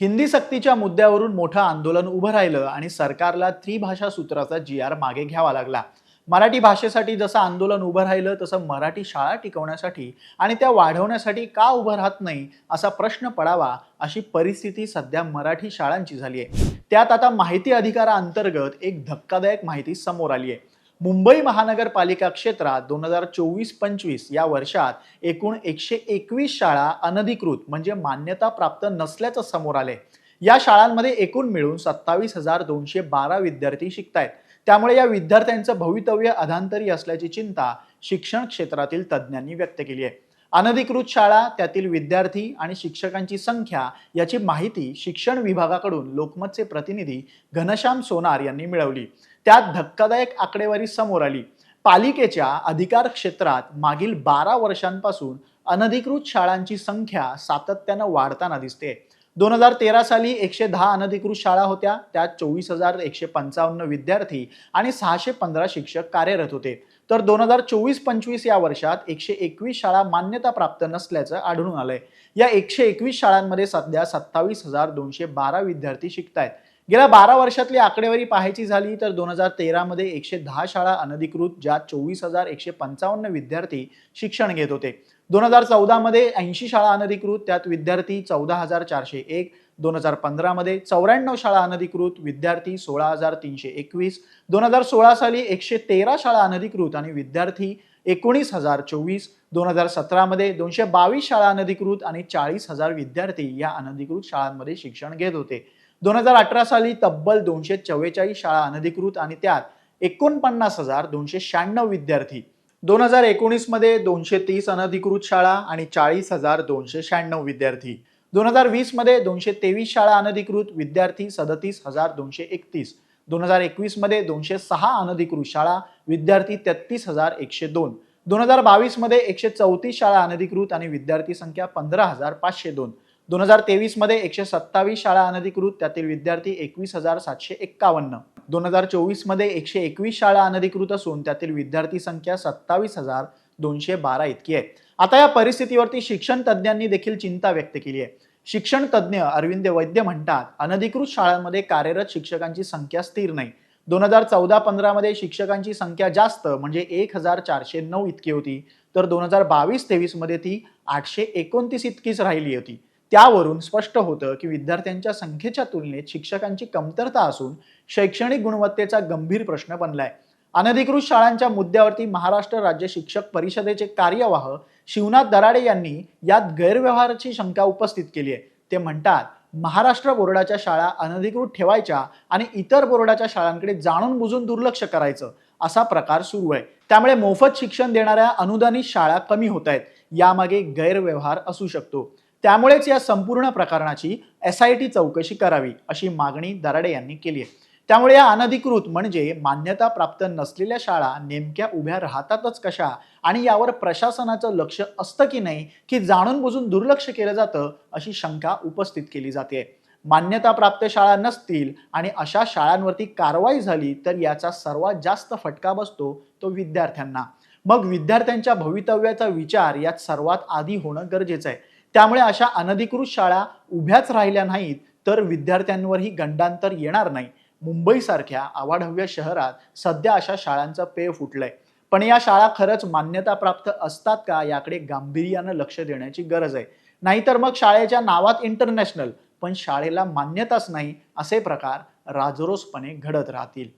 हिंदी सक्तीच्या मुद्द्यावरून मोठं आंदोलन उभं राहिलं आणि सरकारला त्रिभाषा सूत्राचा जी आर मागे घ्यावा लागला. मराठी भाषेसाठी जसं आंदोलन उभं राहिलं तसं मराठी शाळा टिकवण्यासाठी आणि त्या वाढवण्यासाठी का उभं राहत नाही असा प्रश्न पडावा अशी परिस्थिती सध्या मराठी शाळांची झाली आहे त्यात आता माहिती अधिकाराअंतर्गत एक धक्कादायक माहिती समोर आली आहे मुंबई महानगरपालिका क्षेत्रात दोन हजार चोवीस पंचवीस या वर्षात एकूण एकशे एकवीस शाळा अनधिकृत म्हणजे मान्यता प्राप्त नसल्याचं समोर आले या शाळांमध्ये एकूण मिळून सत्तावीस हजार दोनशे बारा विद्यार्थी शिकतायत. त्यामुळे या विद्यार्थ्यांचं भवितव्य अधांतरी असल्याची चिंता शिक्षण क्षेत्रातील तज्ज्ञांनी व्यक्त केली आहे. अनधिकृत शाळा त्यातील विद्यार्थी आणि शिक्षकांची संख्या याची माहिती शिक्षण विभागाकडून लोकमतचे प्रतिनिधी घनश्याम सोनार यांनी मिळवली. त्यात धक्कादायक आकडेवारी समोर आली. पालिकेच्या अधिकार क्षेत्रात मागील बारा वर्षांपासून अनधिकृत शाळांची संख्या सातत्यानं वाढताना दिसते. दोन हजार तेरा साली एकशे दहा अनधिकृत शाळा होत्या. त्यात चोवीस हजार एकशे पंचावन्न विद्यार्थी आणि सहाशे पंधरा शिक्षक कार्यरत होते. तर दोन हजार चोवीस पंचवीस या वर्षात एकशे एकवीस शाळा मान्यता प्राप्त नसल्याचं आढळून आलंय. या एकशे एकवीस शाळांमध्ये सध्या सत्तावीस हजार दोनशे बारा विद्यार्थी शिकतायत. गेल्या बारा वर्षातली आकडेवारी पाहायची झाली तर दोन हजार तेरामध्ये एकशे दहा शाळा अनधिकृत ज्यात चोवीस हजार एकशे पंचावन्न विद्यार्थी शिक्षण घेत होते. दोन हजार चौदामध्ये ऐंशी शाळा अनधिकृत त्यात विद्यार्थी चौदा हजार चारशे एक. दोन हजार पंधरामध्ये चौऱ्याण्णव शाळा अनधिकृत विद्यार्थी सोळा हजार तीनशे एकवीस. दोन हजार सोळा साली एकशे तेरा शाळा अनधिकृत आणि विद्यार्थी एकोणीस हजार चोवीस. दोन हजार सतरामध्ये दोनशे बावीस शाळा अनधिकृत आणि चाळीस हजार विद्यार्थी या अनधिकृत शाळांमध्ये शिक्षण घेत होते. दोन हजार अठरा साली तब्बल दोनशे चव्वेचाळीस शाळा अनधिकृत आणि त्यात एकोणपन्नास हजार दोनशे शहाण्णव विद्यार्थी दोन हजार एकोणीसमध्ये दोनशे तीस अनधिकृत शाळा आणि चाळीस हजार दोनशे शहाण्णव विद्यार्थी. दोन हजार वीसमध्ये दोनशे तेवीस शाळा अनधिकृत विद्यार्थी सदतीस हजार दोनशे एकतीस. दोन हजार एकवीसमध्ये दोनशे सहा अनधिकृत शाळा विद्यार्थी तेहतीस हजार एकशे दोन. दोन हजार बावीसमध्ये एकशे चौतीस शाळा अनधिकृत आणि विद्यार्थी संख्या पंधरा हजार पाचशे दोन. दोन हजार तेवीसमध्ये एकशे सत्तावीस शाळा अनधिकृत त्यातील विद्यार्थी एकवीस हजार सातशे एक्कावन्न. दोन हजार चोवीसमध्ये एकशे एकवीस शाळा अनधिकृत असून त्यातील विद्यार्थी संख्या सत्तावीस हजार दोनशे बारा इतकी आहे. आता या परिस्थितीवरती शिक्षण तज्ज्ञांनी देखील चिंता व्यक्त केली आहे. शिक्षण तज्ज्ञ अरविंद वैद्य म्हणतात अनधिकृत शाळांमध्ये कार्यरत शिक्षकांची संख्या स्थिर नाही. दोन हजार चौदा पंधरामध्ये शिक्षकांची संख्या जास्त म्हणजे एक हजार चारशे नऊ इतकी होती. तर दोन हजार बावीस तेवीसमध्ये ती आठशे एकोणतीस इतकीच राहिली होती. त्यावरून स्पष्ट होतं की विद्यार्थ्यांच्या संख्येच्या तुलनेत शिक्षकांची कमतरता असून शैक्षणिक गुणवत्तेचा गंभीर प्रश्न बनलाय. अनधिकृत शाळांच्या मुद्द्यावरती महाराष्ट्र राज्य शिक्षक परिषदेचे कार्यवाह शिवनाथ दराडे यांनी यात गैरव्यवहाराची शंका उपस्थित केली आहे. ते म्हणतात महाराष्ट्र बोर्डाच्या शाळा अनधिकृत ठेवायच्या आणि इतर बोर्डाच्या शाळांकडे जाणून बुजून दुर्लक्ष करायचं असा प्रकार सुरू आहे. त्यामुळे मोफत शिक्षण देणाऱ्या अनुदानित शाळा कमी होत आहेत. यामागे गैरव्यवहार असू शकतो. त्यामुळेच या संपूर्ण प्रकरणाची एस आय टी चौकशी करावी अशी मागणी दराडे यांनी केली आहे. त्यामुळे या अनधिकृत म्हणजे मान्यता प्राप्त नसलेल्या शाळा नेमक्या उभ्या राहतातच कशा आणि यावर प्रशासनाचं लक्ष असतं की नाही की जाणून बुजून दुर्लक्ष केलं जातं अशी शंका उपस्थित केली जाते. मान्यता प्राप्त शाळा नसतील आणि अशा शाळांवरती कारवाई झाली तर याचा सर्वात जास्त फटका बसतो तो विद्यार्थ्यांना. मग विद्यार्थ्यांच्या भवितव्याचा विचार यात सर्वात आधी होणं गरजेचं आहे. त्यामुळे अशा अनधिकृत शाळा उभ्याच राहिल्या नाहीत तर विद्यार्थ्यांवरही गंडांतर येणार नाही. मुंबईसारख्या आवाढव्य शहरात सध्या अशा शाळांचं पेय फुटलंय. पण या शाळा खरंच मान्यताप्राप्त असतात का याकडे गांभीर्यानं लक्ष देण्याची गरज आहे. नाहीतर मग शाळेच्या नावात इंटरनॅशनल पण शाळेला मान्यताच नाही असे प्रकार राजरोसपणे घडत राहतील.